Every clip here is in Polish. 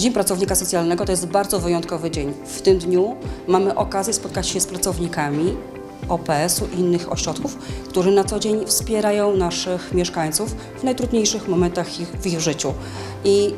Dzień Pracownika Socjalnego to jest bardzo wyjątkowy dzień. W tym dniu mamy okazję spotkać się z pracownikami OPS-u i innych ośrodków, którzy na co dzień wspierają naszych mieszkańców w najtrudniejszych momentach ich, w ich życiu. I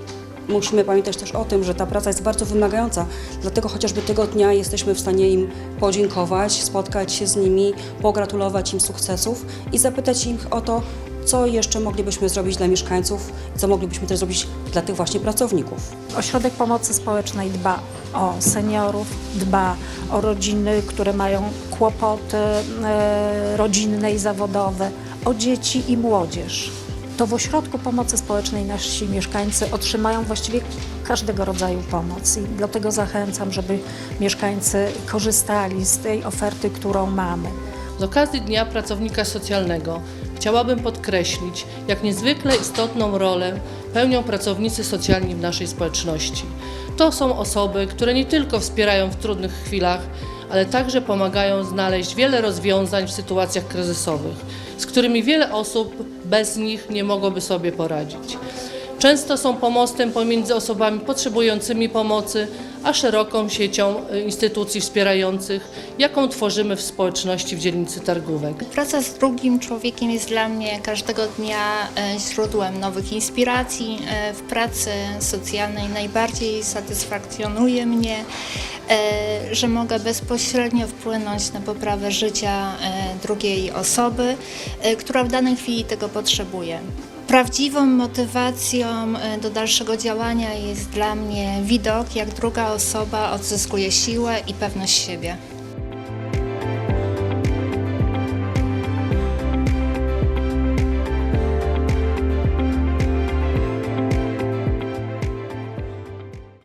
musimy pamiętać też o tym, że ta praca jest bardzo wymagająca, dlatego chociażby tego dnia jesteśmy w stanie im podziękować, spotkać się z nimi, pogratulować im sukcesów i zapytać ich o to, co jeszcze moglibyśmy zrobić dla mieszkańców, co moglibyśmy też zrobić dla tych właśnie pracowników. Ośrodek Pomocy Społecznej dba o seniorów, dba o rodziny, które mają kłopoty e, rodzinne i zawodowe, o dzieci i młodzież. To w Ośrodku Pomocy Społecznej nasi mieszkańcy otrzymają właściwie każdego rodzaju pomoc i dlatego zachęcam, żeby mieszkańcy korzystali z tej oferty, którą mamy. Z okazji Dnia Pracownika Socjalnego chciałabym podkreślić, jak niezwykle istotną rolę pełnią pracownicy socjalni w naszej społeczności. To są osoby, które nie tylko wspierają w trudnych chwilach, ale także pomagają znaleźć wiele rozwiązań w sytuacjach kryzysowych, z którymi wiele osób bez nich nie mogłoby sobie poradzić. Często są pomostem pomiędzy osobami potrzebującymi pomocy, a szeroką siecią y, instytucji wspierających, jaką tworzymy w społeczności w dzielnicy Targówek. Praca z drugim człowiekiem jest dla mnie każdego dnia e, źródłem nowych inspiracji. E, W pracy socjalnej najbardziej satysfakcjonuje mnie, e, że mogę bezpośrednio wpłynąć na poprawę życia e, drugiej osoby, e, która w danej chwili tego potrzebuje. Prawdziwą motywacją e, do dalszego działania jest dla mnie widok, jak druga osoba odzyskuje siłę i pewność siebie.